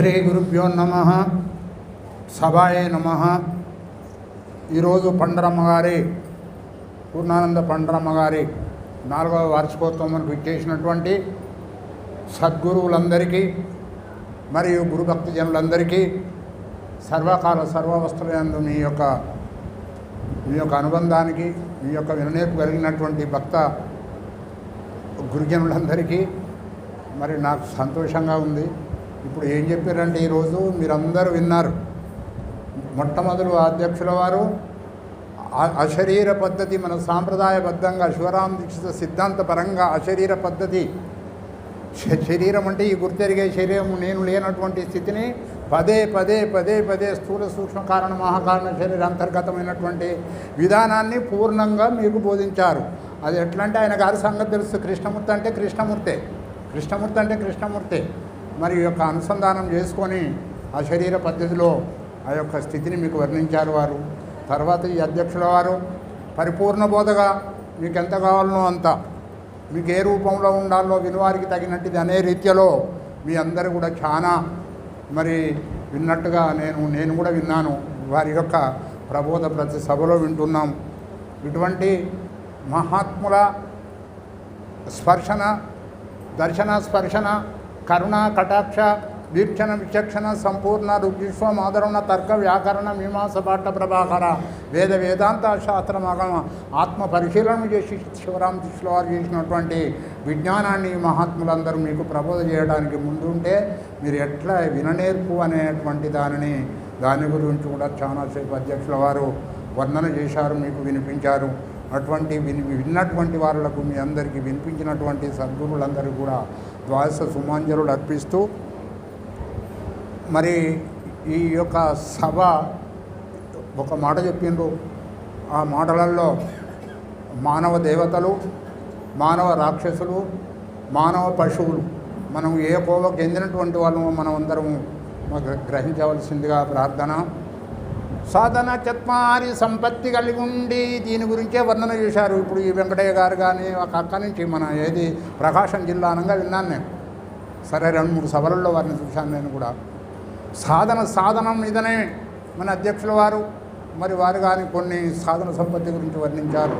శ్రీ గురుభ్యో నమ. సభాయే నమ. ఈరోజు పండరమ్మ గారి పూర్ణానంద పండరమ్మ గారి నాలుగవ వార్షికోత్సవం విచ్చేసినటువంటి సద్గురువులందరికీ మరియు గురుభక్తి జనులందరికీ సర్వకాల సర్వావస్థలందు మీ యొక్క మీ యొక్క అనుబంధానికి మీ యొక్క విననేర్పు కలిగినటువంటి భక్త గురుజనులందరికీ మరి నాకు సంతోషంగా ఉంది. ఇప్పుడు ఏం చెప్పారంటే ఈరోజు మీరందరూ విన్నారు. మొట్టమొదలు అధ్యక్షుల వారు అశరీర పద్ధతి మన సాంప్రదాయబద్ధంగా శివరాం దీక్షిత సిద్ధాంతపరంగా అశరీర పద్ధతి. శ- శరీరం అంటే ఈ గుర్తెరిగే శరీరం నేను లేనటువంటి స్థితిని పదే పదే పదే పదే స్థూల సూక్ష్మ కారణ మహాకారణ శరీర అంతర్గతమైనటువంటి విధానాన్ని పూర్ణంగా మీకు బోధించారు. అది ఎట్లా అంటే ఆయన గారి సంగతి తెలుసు. కృష్ణమూర్తి అంటే కృష్ణమూర్తే. కృష్ణమూర్తి అంటే కృష్ణమూర్తే. మరి యొక్క అనుసంధానం చేసుకొని ఆ శరీర పద్ధతిలో ఆ యొక్క స్థితిని మీకు వర్ణించారు వారు. తర్వాత ఈ అధ్యక్షుల వారు పరిపూర్ణ బోధగా మీకు ఎంత కావాలనో అంత మీకు ఏ రూపంలో ఉండాలో వినివారికి తగినట్టుది అనే రీత్యలో మీ అందరూ కూడా చాలా మరి విన్నట్టుగా నేను నేను కూడా విన్నాను. వారి యొక్క ప్రబోధ ప్రతి సభలో వింటున్నాం. ఇటువంటి మహాత్ముల స్పర్శన దర్శన స్పర్శన కరుణా కటాక్ష వీక్షణ విచక్షణ సంపూర్ణ రుగ్విశ్వం ఆదరణ తర్క వ్యాకరణ మీమాంస పాఠ ప్రభాకర వేద వేదాంత శాస్త్ర మగమ ఆత్మ పరిశీలన చేసి శివరాం దృష్టిలో వారు చేసినటువంటి విజ్ఞానాన్ని మహాత్ములందరూ మీకు ప్రబోధ చేయడానికి ముందుంటే మీరు ఎట్లా విననేర్పు అనేటువంటి దానిని దాని గురించి కూడా చాలాసేపు అధ్యక్షుల వారు వర్ణన చేశారు మీకు వినిపించారు. అటువంటి విని విన్నటువంటి వారులకు మీ అందరికీ వినిపించినటువంటి సద్గురులందరూ కూడా ద్వాదశ సుమాంజలుడు అర్పిస్తూ మరి ఈ యొక్క సభ ఒక మాట చెప్పిండ్రు. ఆ మాటలలో మానవ దేవతలు మానవ రాక్షసులు మానవ పశువులు మనం ఏ కోవకు చెందినటువంటి వాళ్ళము మనం అందరము గ్రహించవలసిందిగా ప్రార్థన. సాధన చత్మారి సంపత్తి కలిగి ఉండి దీని గురించే వర్ణన చేశారు. ఇప్పుడు ఈ వెంకటయ్య గారు కానీ ఒక అక్క నుంచి మన ఏది ప్రకాశం జిల్లా అనగా విన్నాను నేను. సరే రెండు మూడు సభలలో వారిని చూశాను నేను కూడా. సాధన సాధనం మీదనే మన అధ్యక్షుల వారు మరి వారు కానీ కొన్ని సాధన సంపత్తి గురించి వర్ణించారు.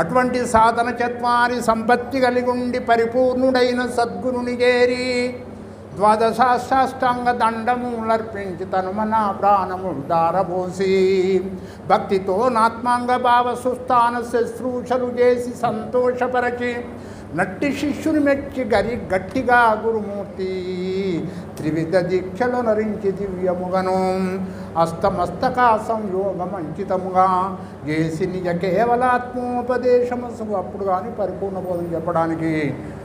అటువంటి సాధన చత్వారి సంపత్తి కలిగి ఉండి పరిపూర్ణుడైన సద్గురుని చేరి ద్వాదశాష్టాంగ దండములర్పించి తనుమన ప్రాణము దారబోసి భక్తితో నాత్మాంగ భావ సుస్థాన శుశ్రూషలు చేసి సంతోషపరచి నట్టి శిష్యుని మెచ్చి గరి గట్టిగా గురుమూర్తి త్రివిధ దీక్షలు నరించి దివ్యముగను. అస్తమస్తక సంయోగమంచితముగా చేసి నిజ కేవలాత్మోపదేశమసు అప్పుడు కానీ పరిపూర్ణ బోధన చెప్పడానికి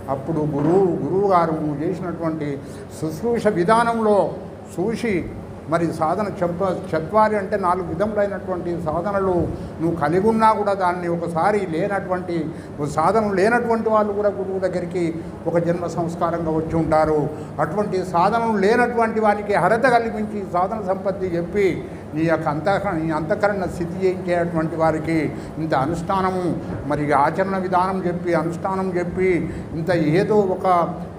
అప్పుడు గురువు గురువు గారు చేసినటువంటి శుశ్రూష విధానంలో చూసి మరి సాధన చెప్ప చత్వారి అంటే నాలుగు విధములైనటువంటి సాధనలు నువ్వు కలిగి ఉన్నా కూడా దాన్ని ఒకసారి లేనటువంటి సాధన లేనటువంటి వాళ్ళు కూడా గురువు దగ్గరికి ఒక జన్మ సంస్కారంగా వచ్చి ఉంటారు. అటువంటి సాధనలు లేనటువంటి వారికి హరత కల్పించి సాధన సంపత్తి చెప్పి నీ యొక్క అంతఃకరణ ఈ అంతఃకరణ స్థితి చేయించేటువంటి వారికి ఇంత అనుష్ఠానము మరి ఆచరణ విధానం చెప్పి అనుష్ఠానం చెప్పి ఇంత ఏదో ఒక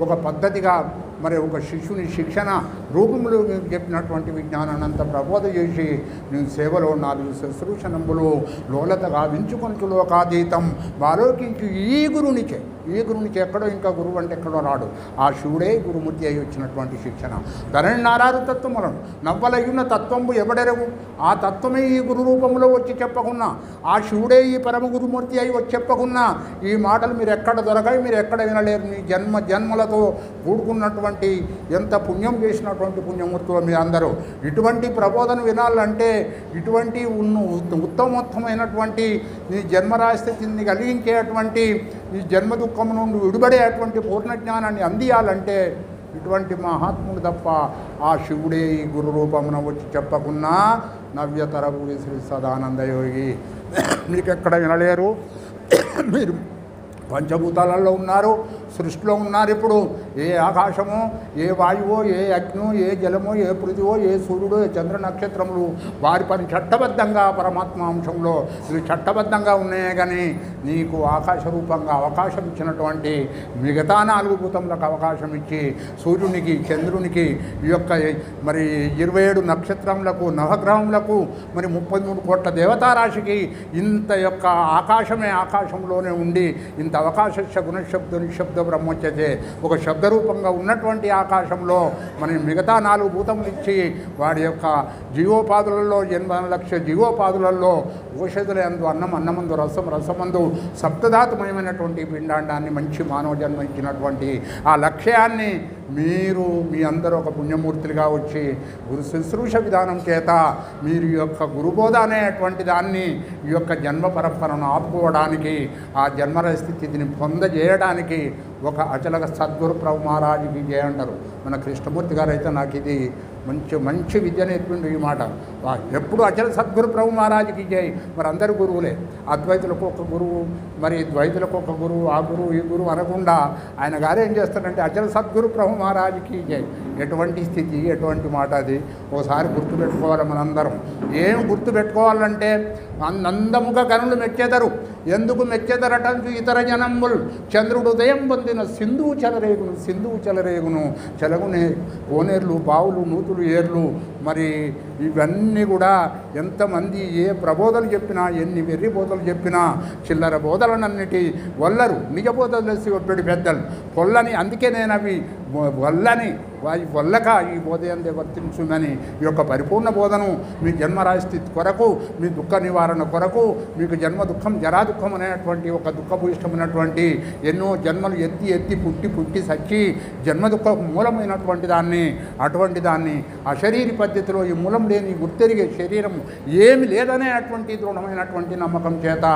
ఒక పద్ధతిగా మరి ఒక శిష్యుని శిక్షణ రూపంలో చెప్పినటువంటి విజ్ఞానాన్ని ప్రబోధ చేసి నేను సేవలో నాలుగు శుశ్రూషణములు లోలత వించుకొంచు లోకాతీతం. ఆలోకించు ఈ గురునిచే. ఈ గురునిచే ఎక్కడో ఇంకా గురువు అంటే ఎక్కడో రాడు. ఆ శివుడే గురుమూర్తి అయి వచ్చినటువంటి శిక్షణ. ధరణి నారారు తత్వములను నవ్వలయ్యున్న తత్వంబు ఎవడెరవు ఆ తత్వమే ఈ గురు రూపంలో వచ్చి చెప్పకున్నా. ఆ శివుడే ఈ పరమ గురుమూర్తి అయి వచ్చి చెప్పకున్నా. ఈ మాటలు మీరు ఎక్కడ దొరకాయి? మీరు ఎక్కడ వినలేరు? మీ జన్మ జన్మలతో కూడుకున్నటువంటి ఎంత పుణ్యం చేసినటువంటి పుణ్యమూర్తులు మీ అందరూ. ఇటువంటి ప్రబోధన వినాలంటే ఇటువంటి ఉన్న ఉత్తమోత్తమైనటువంటి నీ జన్మరాశిని కలిగించేటువంటి నీ జన్మ దుఃఖం నుండి విడిపడేటువంటి పూర్ణ జ్ఞానాన్ని అందియాలంటే ఇటువంటి మహాత్ముడు తప్ప ఆ శివుడే ఈ గురు రూపమున వచ్చి చెప్పకున్నా నవ్యతరభూరి శ్రీ సదానందయోగి మీకు ఎక్కడ వినలేరు. మీరు పంచభూతాలలో ఉన్నారు. సృష్టిలో ఉన్నారు ఇప్పుడు. ఏ ఆకాశమో ఏ వాయువో ఏ అగ్నో ఏ జలమో ఏ పృథివో ఏ సూర్యుడో ఏ చంద్ర నక్షత్రములు వారి పని చట్టబద్ధంగా పరమాత్మ అంశంలో ఇవి చట్టబద్ధంగా ఉన్నాయే కానీ నీకు ఆకాశ రూపంగా అవకాశం ఇచ్చినటువంటి మిగతా నాలుగు భూతములకు అవకాశం ఇచ్చి సూర్యునికి చంద్రునికి ఈ యొక్క మరి ఇరవై ఏడు నక్షత్రములకు నవగ్రహములకు మరి ముప్పై మూడు కోట్ల దేవతారాశికి ఇంత యొక్క ఆకాశమే ఆకాశంలోనే ఉండి ఇంత అవకాశ గుణశబ్ద నిశ్శబ్ద బ్రహ్మోచ్యతే. ఒక శబ్దరూపంగా ఉన్నటువంటి ఆకాశంలో మన మిగతా నాలుగు భూతములు ఇచ్చి వాడి యొక్క జీవోపాధులలో ఎనభై లక్ష జీవోపాధులలో ఔషధుల అన్నం అన్నమందు రసం రసమందు సప్తధాతుమయమైనటువంటి పిండాండాన్ని మంచి మానవ జన్మ ఇచ్చినటువంటి ఆ లక్ష్యాన్ని మీరు మీ అందరూ ఒక పుణ్యమూర్తులుగా వచ్చి గురు శుశ్రూష విధానం చేత మీరు ఈ యొక్క గురుబోధ అనేటువంటి దాన్ని ఈ యొక్క జన్మ పరంపరను ఆపుకోవడానికి ఆ జన్మర స్థితిని పొందజేయడానికి ఒక అచలక సద్గురు ప్రభు మహారాజుకి చేయంటారు మన కృష్ణమూర్తి గారు అయితే నాకు ఇది మంచి మంచి విద్య నేర్పిండు ఈ మాట. ఎప్పుడు అచల సద్గురు ప్రభు మహారాజుకి ఇచ్చేయి మరి అందరు గురువులే. అద్వైతులకు ఒక గురువు మరి ద్వైతులకు ఒక గురువు ఆ గురువు ఈ గురువు అనకుండా ఆయన గారు ఏం చేస్తారంటే అచల సద్గురు ప్రభు మహారాజుకి ఇచ్చేయి ఎటువంటి స్థితి ఎటువంటి మాట అది? ఓసారి గుర్తుపెట్టుకోవాలి మనందరం. ఏం గుర్తుపెట్టుకోవాలంటే నందముఖ కనులు మెచ్చేదరు. ఎందుకు మెచ్చెదరటంచు ఇతర జనంబుల్ చంద్రుడు ఉదయం పొందిన సింధువు చెలరేగును సింధువు చెలరేగును చెలగునే కోనేర్లు బావులు నూతులు ఏర్లు. మరి ఇవన్నీ కూడా ఎంతమంది ఏ ప్రబోధలు చెప్పినా ఎన్ని వెర్రి బోధలు చెప్పినా చిల్లర బోధలనన్నిటి వల్లరు. నిజ బోధలు వేసి పెద్దలు. పొల్లని అందుకే నేను అవి వల్లని వారి వల్లక ఈ బోధ వర్తించుందని ఈ యొక్క పరిపూర్ణ బోధను మీ జన్మరాజస్థితి కొరకు మీ దుఃఖ నివారణ కొరకు మీకు జన్మ దుఃఖం జరా దుఃఖం అనేటువంటి ఒక దుఃఖభూయిష్టమైనటువంటి ఎన్నో జన్మలు ఎత్తి ఎత్తి పుట్టి పుట్టి సచ్చి జన్మ దుఃఖ మూలమైనటువంటి దాన్ని అటువంటి దాన్ని అశరీరి పద్ధతిలో ఈ మూలం లేని గుర్తెరిగే శరీరం ఏమి లేదనేటువంటి దృఢమైనటువంటి నమ్మకం చేత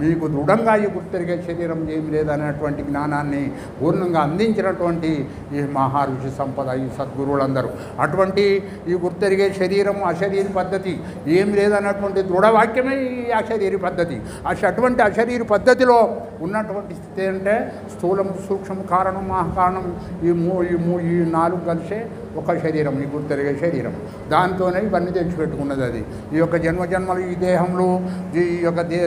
మీకు దృఢంగా ఈ గుర్తెరిగే శరీరం ఏమి లేదనేటువంటి జ్ఞానాన్ని పూర్ణంగా అందించినటువంటి ఈ మహారుషి సంపద ఈ సద్గురువులందరూ. అటువంటి ఈ గుర్తెరిగే శరీరం అశరీర పద్ధతి. ఏం లేదన్నటువంటి దృఢవాక్యమే ఈ అశరీర పద్ధతి. అటువంటి అశరీర పద్ధతిలో ఉన్నటువంటి స్థితి అంటే స్థూలం సూక్ష్మం కారణం మహాకారణం ఈ మూ ఈ మూ ఈ నాలుగు కలిసే ఒక శరీరం ఈ గుర్తెరిగే శరీరం. దాంతోనే ఇవన్నీ తెచ్చిపెట్టుకున్నది అది. ఈ యొక్క జన్మ జన్మలు ఈ దేహంలో ఈ యొక్క దే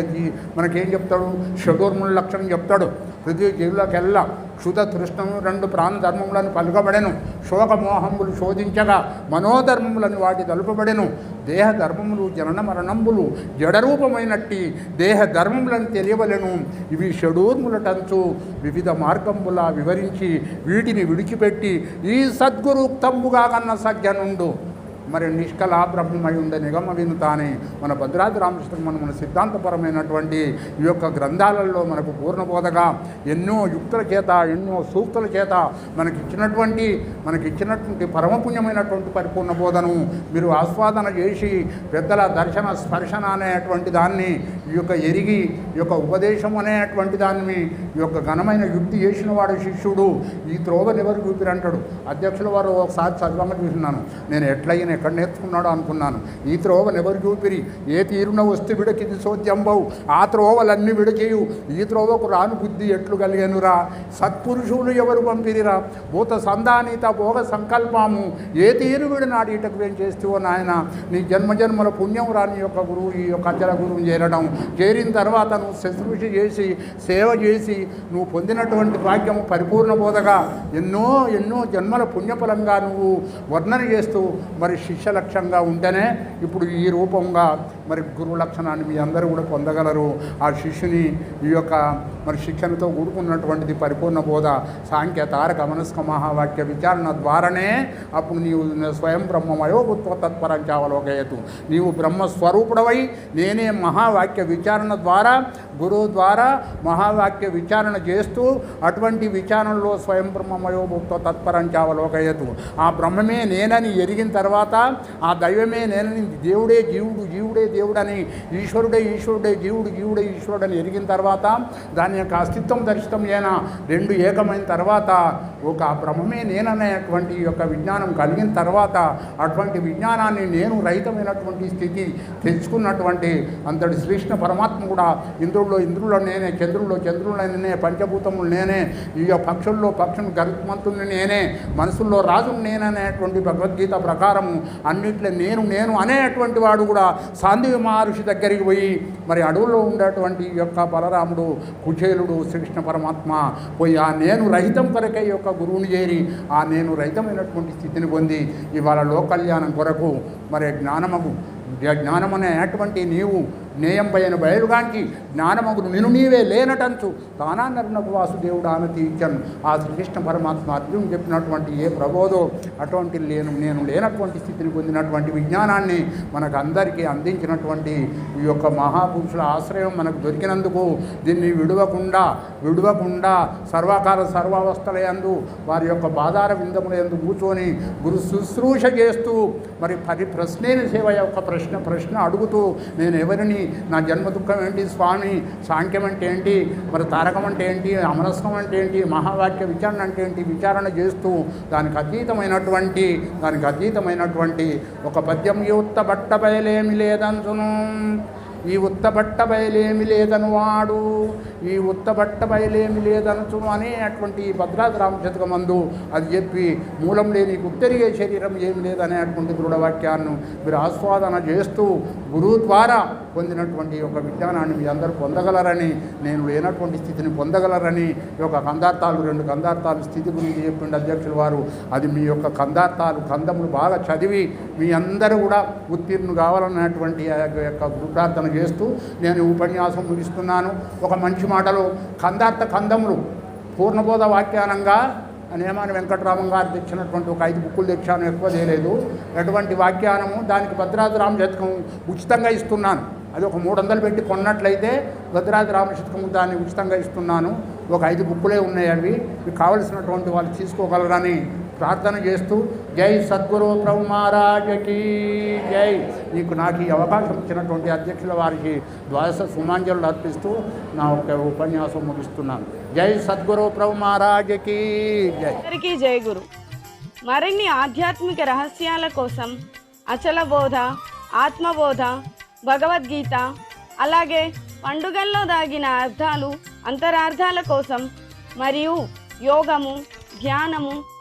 మనకేం చెప్తాడు? షడూర్ముల లక్షణం చెప్తాడు. ప్రతి జీవులకెల్లా క్షుత తృష్ణము రెండు ప్రాణ ధర్మములను పలుకబడెను. శోకమోహములు శోధించగా మనోధర్మములను వాటి తలుపబడెను. దేహ ధర్మములు జనన మరణంబులు జడరూపమైనట్టి దేహ ధర్మములను తెలియవలెను. ఇవి షడూర్ములటంచు వివిధ మార్గములా వివరించి వీటిని విడిచిపెట్టి ఈ సద్గురుక్తంబుగా కన్న సజ్జనుండు. మరి నిష్కలా బ్రహ్మమై ఉండే నిగమ వినుతానే మన భద్రాద్రి రామకృష్ణ మన మన సిద్ధాంతపరమైనటువంటి ఈ యొక్క గ్రంథాలలో మనకు పూర్ణబోధగా ఎన్నో యుక్తుల చేత ఎన్నో సూక్తుల చేత మనకి ఇచ్చినటువంటి మనకి ఇచ్చినటువంటి పరమపుణ్యమైనటువంటి పరిపూర్ణ బోధను మీరు ఆస్వాదన చేసి పెద్దల దర్శన స్పర్శన అనేటువంటి దాన్ని ఈ యొక్క ఎరిగి ఈ యొక్క ఉపదేశం అనేటువంటి దాన్ని ఈ యొక్క ఘనమైన యుక్తి చేసిన వాడు శిష్యుడు. ఈ త్రోవని ఎవరు చూపిరంటాడు? అధ్యక్షుల వారు ఒకసారి చదవమని చూసినాను. నేను ఎట్లయిన ఎక్కడ నేర్చుకున్నాడో అనుకున్నాను. ఈ త్రోవని ఎవరు చూపిరి? ఏ తీరున వస్తే విడకిది సోద్యంబవు ఆ త్రోవలన్నీ విడచేయు ఈ త్రోవకు రాను బుద్ధి ఎట్లు కలిగనురా? సత్పురుషులు ఎవరు పంపిరిరా? భూత సంధానిత భోగ సంకల్పము. ఏ తీరు విడు నాడీటకు ఏం చేస్తేవో నాయన? నీ జన్మ జన్మల పుణ్యం రాని యొక్క గురువు ఈ యొక్క అచల గురువు చేరడం. చేరిన తర్వాత నువ్వు శుశ్రూష చేసి సేవ చేసి నువ్వు పొందినటువంటి భాగ్యము పరిపూర్ణ బోధగా ఎన్నో ఎన్నో జన్మల పుణ్యఫలంగా నువ్వు వర్ణన చేస్తూ మరి శిష్య లక్ష్యంగా ఉంటేనే ఇప్పుడు ఈ రూపంగా మరి గురువు లక్షణాన్ని మీ అందరూ కూడా పొందగలరు. ఆ శిష్యుని ఈ యొక్క మరి శిక్షణతో కూడుకున్నటువంటిది పరిపూర్ణ బోధ సాంఖ్య తారక మనస్క మహావాక్య విచారణ ద్వారానే అప్పుడు నీవు స్వయం బ్రహ్మమయో ఉత్వ తత్పరం చావలోకయతు నీవు బ్రహ్మస్వరూపుడవై నేనే మహావాక్య విచారణ ద్వారా గురువు ద్వారా మహావాక్య విచారణ చేస్తూ అటువంటి విచారణలో స్వయం బ్రహ్మమయో భూక్తో తత్పరం చావలోకయతు ఆ బ్రహ్మమే నేనని ఎరిగిన తర్వాత ఆ దైవమే నేనని దేవుడే జీవుడు జీవుడే దేవుడని ఈశ్వరుడే ఈశ్వరుడే జీవుడు జీవుడే ఈశ్వరుడని ఎరిగిన తర్వాత దాని యొక్క అస్తిత్వం దర్శితం అయినా రెండు ఏకమైన తర్వాత ఒక బ్రహ్మమే నేననేటువంటి యొక్క విజ్ఞానం కలిగిన తర్వాత అటువంటి విజ్ఞానాన్ని నేను రహితమైనటువంటి స్థితి తెచ్చుకున్నటువంటి అంతటి శ్రీకృష్ణ పరమాత్మ కూడా ఇంద్రుల్లో ఇంద్రుల్లో నేనే చంద్రుల్లో చంద్రుల్లో నేనే పంచభూతములు నేనే ఈ యొక్క పక్షుల్లో పక్షులు గరుత్మంతుని నేనే మనసుల్లో రాజు నేననేటువంటి భగవద్గీత ప్రకారము అన్నిట్లో నేను నేను అనేటువంటి వాడు కూడా గాంధీ మహర్షి దగ్గరికి పోయి మరి అడవుల్లో ఉండేటువంటి యొక్క బలరాముడు కుచేలుడు శ్రీకృష్ణ పరమాత్మ పోయి ఆ నేను రహితం కొరకై యొక్క గురువుని చేరి ఆ నేను రహితమైనటువంటి స్థితిని పొంది ఇవాళ లోకల్యాణం కొరకు మరి జ్ఞానము జ్ఞానం అనేటువంటి నీవు నేయం పైన బయలుగాంచి జ్ఞానమగుడు నిన్ను నీవే లేనటంచు తానాన్నరునకు వాసుదేవుడు ఆమె తీర్చను. ఆ శ్రీకృష్ణ పరమాత్మ అర్జును చెప్పినటువంటి ఏ ప్రబోధో అటువంటి లేను నేను లేనటువంటి స్థితిని పొందినటువంటి విజ్ఞానాన్ని మనకు అందరికీ అందించినటువంటి ఈ యొక్క మహాపురుషుల ఆశ్రయం మనకు దొరికినందుకు దీన్ని విడవకుండా విడవకుండా సర్వకాల సర్వావస్థలయందు వారి యొక్క బాధార విందముల ఎందు కూర్చొని గురు శుశ్రూష చేస్తూ మరి పరి ప్రశ్నేని సేవ యొక్క ప్రశ్న ప్రశ్న అడుగుతూ నేను ఎవరిని నా జన్మ దుఃఖం ఏంటి? స్వామి సాంఖ్యం అంటే ఏంటి? మరి తారకం అంటే ఏంటి? అమరస్కం అంటే ఏంటి? మహావాక్య విచారణ అంటే ఏంటి? విచారణ చేస్తూ దానికి అతీతమైనటువంటి దానికి అతీతమైనటువంటి ఒక పద్యం ఈ ఉత్త బట్ట బయలేమి లేదంచును ఈ ఉత్త బట్ట బయలేమి లేదను వాడు ఈ ఉత్తబట్ట బయలేమి లేదనుచును అనేటువంటి భద్రాద్రి రామచతుక మందు అది చెప్పి మూలం లేని గుప్తెరిగే శరీరం ఏమి లేదనేటువంటి దృఢవాక్యాన్ని మీరు ఆస్వాదన చేస్తూ గురువు ద్వారా పొందినటువంటి ఒక విజ్ఞానాన్ని మీ అందరూ పొందగలరని నేను లేనటువంటి స్థితిని పొందగలరని ఈ యొక్క కందార్థాలు రెండు కందార్థాలు స్థితి గురించి చెప్పిండు అధ్యక్షులు వారు. అది మీ యొక్క కందార్థాలు కందములు బాగా చదివి మీ అందరూ కూడా ఉత్తీర్ణు కావాలన్నటువంటి ఆ యొక్క ప్రార్థన చేస్తూ నేను ఉపన్యాసం ముగిస్తున్నాను. ఒక మంచి మాటలు కందార్థ కందములు పూర్ణబోధ వాక్యానంగా నేమాని వెంకటరామం గారు తెచ్చినటువంటి ఒక ఐదు బుక్కులు తెచ్చాను ఎక్కువ చేయలేదు ఎటువంటి వాక్యానము దానికి భద్రాద్రి రామశతకం ఉచితంగా ఇస్తున్నాను. అది ఒక మూడు వందలు పెట్టి కొన్నట్లయితే భద్రాద్రి శతకము దాన్ని ఉచితంగా ఇస్తున్నాను. ఒక ఐదు బుక్కులే ఉన్నాయి అవి. మీకు కావలసినటువంటి వాళ్ళు తీసుకోగలరని ప్రార్థన చేస్తూ జై సద్గురు ప్రభు మహారాజకి జై. నీకు నాకు ఈ అవకాశం ఇచ్చినటువంటి అధ్యక్షుల వారికి ద్వాదశ సుమాంజలు అర్పిస్తూ నా ఒక ఉపన్యాసం ముగిస్తున్నాను. జై సద్గురు ప్రభు మహారాజకి జై. అందరికీ జై గురు. మరిన్ని ఆధ్యాత్మిక రహస్యాల కోసం అచల బోధ ఆత్మబోధ భగవద్గీత అలాగే పండుగల్లో దాగిన అర్థాలు అంతరార్థాల కోసం మరియు యోగము ధ్యానము